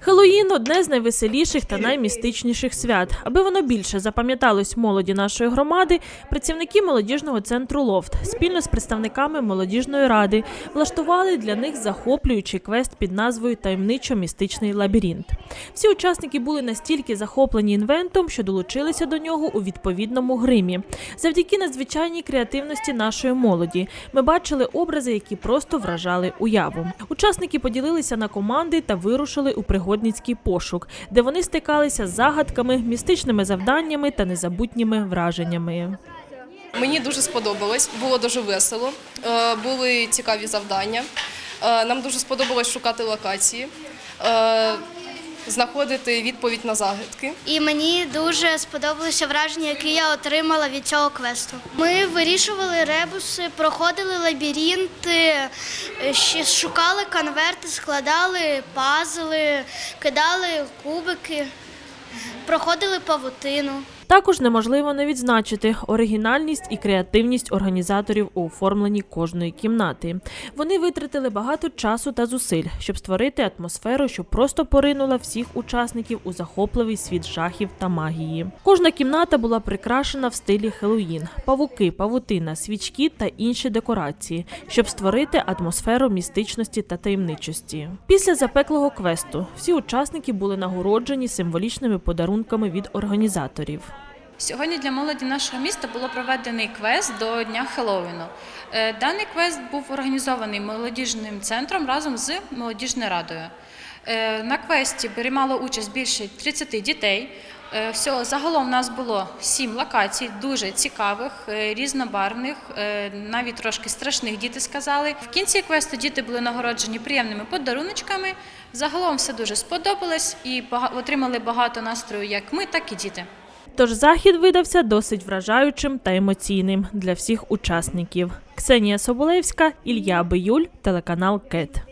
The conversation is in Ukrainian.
Хеллоїн – одне з найвеселіших та наймістичніших свят. Аби воно більше запам'яталось молоді нашої громади, працівники молодіжного центру Лофт спільно з представниками молодіжної ради влаштували для них захоплюючий квест під назвою Таємничо-містичний лабіринт. Всі учасники були настільки захоплені інвентом, що долучилися до нього у відповідному гримі. Завдяки надзвичайній креативності нашої молоді ми бачили образи, які просто вражали уяву. Учасники поділилися на команди та вирушили у пригодницький пошук, де вони стикалися з загадками, містичними завданнями та незабутніми враженнями. Мені дуже сподобалось, було дуже весело, е, були цікаві завдання. Е, Нам дуже сподобалось шукати локації, е, знаходити відповідь на загадки. І мені дуже сподобалося враження, яке я отримала від цього квесту. Ми вирішували ребуси, проходили лабіринти, е, шукали конверти, складали пазли, кидали кубики, проходили павутину. Також неможливо не відзначити оригінальність і креативність організаторів у оформленні кожної кімнати. Вони витратили багато часу та зусиль, щоб створити атмосферу, що просто поринула всіх учасників у захопливий світ жахів та магії. Кожна кімната була прикрашена в стилі Хеллоїн: павуки, павутина, свічки та інші декорації, щоб створити атмосферу містичності та таємничості. Після запеклого квесту всі учасники були нагороджені символічними подарунками від організаторів. Сьогодні для молоді нашого міста було проведений квест до Дня Хеллоуіну. Е, Даний квест був організований молодіжним центром разом з молодіжною радою. Е, На квесті приймало участь більше 30 дітей. Е, Всього загалом у нас було сім локацій, дуже цікавих, різнобарвних, навіть трошки страшних діти сказали. В кінці квесту діти були нагороджені приємними подаруночками. Загалом все дуже сподобалось і отримали багато настрою як ми, так і діти. Тож захід видався досить вражаючим та емоційним для всіх учасників. Ксенія Соболевська, Ілля Биюль, телеканал КЕТ.